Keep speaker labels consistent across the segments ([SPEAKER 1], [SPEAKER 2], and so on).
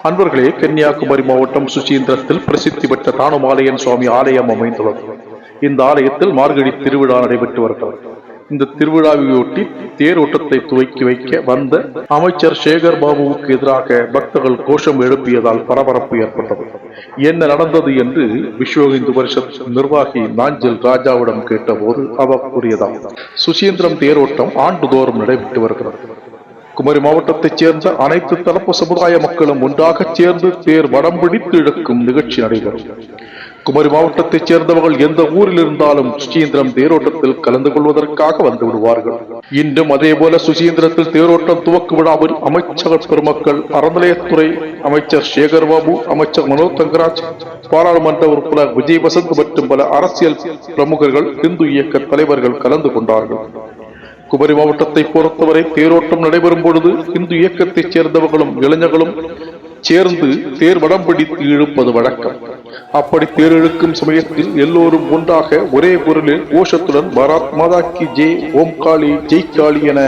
[SPEAKER 1] அன்பர்களே கன்னியாகுமரி மாவட்டம் சுசீந்திரத்தில் பிரசித்தி பெற்ற தானுமாலயன் சுவாமி ஆலயம் அமைந்துள்ளது. இந்த ஆலயத்தில் மார்கழி திருவிழா நடைபெற்று வருகிறது. இந்த திருவிழாவையொட்டி தேரோட்டத்தை துவக்கி வைக்க வந்த அமைச்சர் சேகர் பாபுவுக்கு எதிராக பக்தர்கள் கோஷம் எழுப்பியதால் பரபரப்பு ஏற்பட்டது. என்ன நடந்தது என்று விஸ்வ இந்து பரிஷத் நிர்வாகி நாஞ்சில் ராஜாவிடம் கேட்டபோது அவர் கூறியதாம். சுசீந்திரம் தேரோட்டம் ஆண்டுதோறும் நடைபெற்று வருகிறது. குமரி மாவட்டத்தைச் சேர்ந்த அனைத்து தரப்பு சமுதாய மக்களும் ஒன்றாக சேர்ந்து தேர் வடம் பிடித்து இழுக்கும் நிகழ்ச்சி நடைபெறும். குமரி மாவட்டத்தைச் சேர்ந்தவர்கள் எந்த ஊரில் இருந்தாலும் சுசீந்திரம் தேரோட்டத்தில் கலந்து கொள்வதற்காக வந்து விடுவார்கள். இன்றும் அதேபோல சுசீந்திரத்தில் தேரோட்டம் துவக்கு விழாவில் அமைச்சர் பெருமக்கள் அறநிலையத்துறை அமைச்சர் சேகர் பாபு அமைச்சர் மனோ தங்கராஜ் பாராளுமன்ற உறுப்பினர் விஜய் வசந்த் மற்றும் பல அரசியல் பிரமுகர்கள் இந்து இயக்க தலைவர்கள் கலந்து கொண்டார்கள். குமரி மாவட்டத்தை பொறுத்தவரை தேரோட்டம் நடைபெறும் பொழுது இந்து இயக்கத்தைச் சேர்ந்தவர்களும் இளைஞர்களும் சேர்ந்து தேர் வடம் பிடித்து இழுப்பது வழக்கம். அப்படி தேர் இழுக்கும் சமயத்தில் எல்லோரும் ஒன்றாக ஒரே குரலில் கோஷத்துடன் பராத் மாதா கி ஜெய் ஓம் காளி ஜெய் காளி என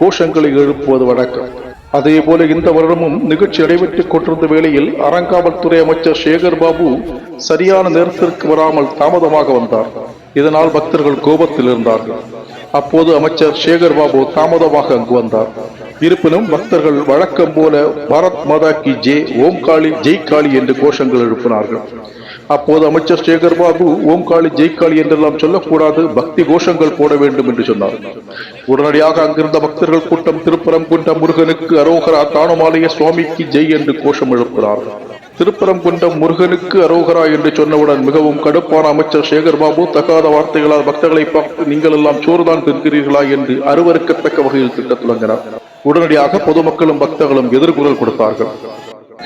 [SPEAKER 1] கோஷங்களை எழுப்புவது வழக்கம். அதே போல இந்த வருடமும் நிகழ்ச்சி நடைபெற்றுக் கொண்டிருந்த வேளையில் அறங்காவல்துறை அமைச்சர் சேகர் பாபு சரியான நேரத்திற்கு வராமல் தாமதமாக வந்தார். இதனால் பக்தர்கள் கோபத்தில் இருந்தார்கள். அப்போது அமைச்சர் சேகர் பாபு தாமதமாக அங்கு வந்தார். இருப்பினும் பக்தர்கள் வழக்கம் போல பாரத் மாதா கி ஜே ஓம் காளி ஜெய் காளி என்று கோஷங்கள் எழுப்பினார்கள். அப்போது அமைச்சர் சேகர் பாபு ஓம் காளி ஜெய் காளி என்றெல்லாம் சொல்லக்கூடாது பக்தி கோஷங்கள் போட வேண்டும் என்று சொன்னார். உடனடியாக அங்கிருந்த பக்தர்கள் கூட்டம் திருப்பரங்குன்றம் முருகனுக்கு அரோகரா தானுமாலய சுவாமிக்கு ஜெய் என்று கோஷம் எழுப்பினார்கள். திருப்பரங்குன்றம் முருகனுக்கு அரோகரா என்று சொன்னவுடன் மிகவும் கடுப்பான அமைச்சர் சேகர் பாபு தகாத வார்த்தைகளால் பக்தர்களை பார்த்து நீங்கள் எல்லாம் சோறுதான் தின்கிறீர்களா என்று அருவருக்கத்தக்க வகையில் திட்டத் தொடங்கினார் உடனடியாக பொதுமக்களும் பக்தர்களும் எதிர்குரல் கொடுத்தார்கள்.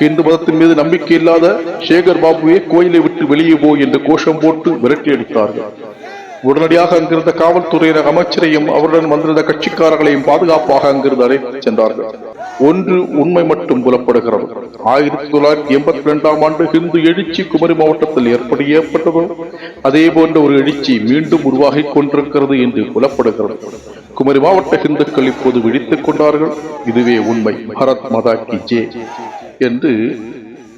[SPEAKER 1] இந்து மதத்தின் மீது நம்பிக்கை இல்லாத சேகர் பாபுவை கோயிலை விட்டு வெளியே போ என்று கோஷம் போட்டு விரட்டி அடித்தார்கள். உடனடியாக அங்கிருந்த காவல்துறையினர் அமைச்சரையும் அவருடன் வந்திருந்த கட்சிக்காரர்களையும் பாதுகாப்பாக அங்கிருந்து அழைத்து சென்றார்கள். ஒன்று உண்மை மட்டும் புலப்படுகிறது. ஆயிரத்தி தொள்ளாயிரத்தி எண்பத்தி இரண்டாம் ஆண்டு ஹிந்து எழுச்சி குமரி மாவட்டத்தில் எப்படி ஏற்பட்டதோ அதே போன்ற ஒரு எழுச்சி மீண்டும் உருவாகிக் கொண்டிருக்கிறது என்று புலப்படுகிறது. குமரி மாவட்ட ஹிந்துக்கள் இப்போது விழித்துக் கொண்டார்கள். இதுவே உண்மை. பரத் மதா கி ஜே என்று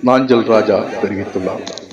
[SPEAKER 1] நாஞ்சல் ராஜா தெரிவித்துள்ளார்.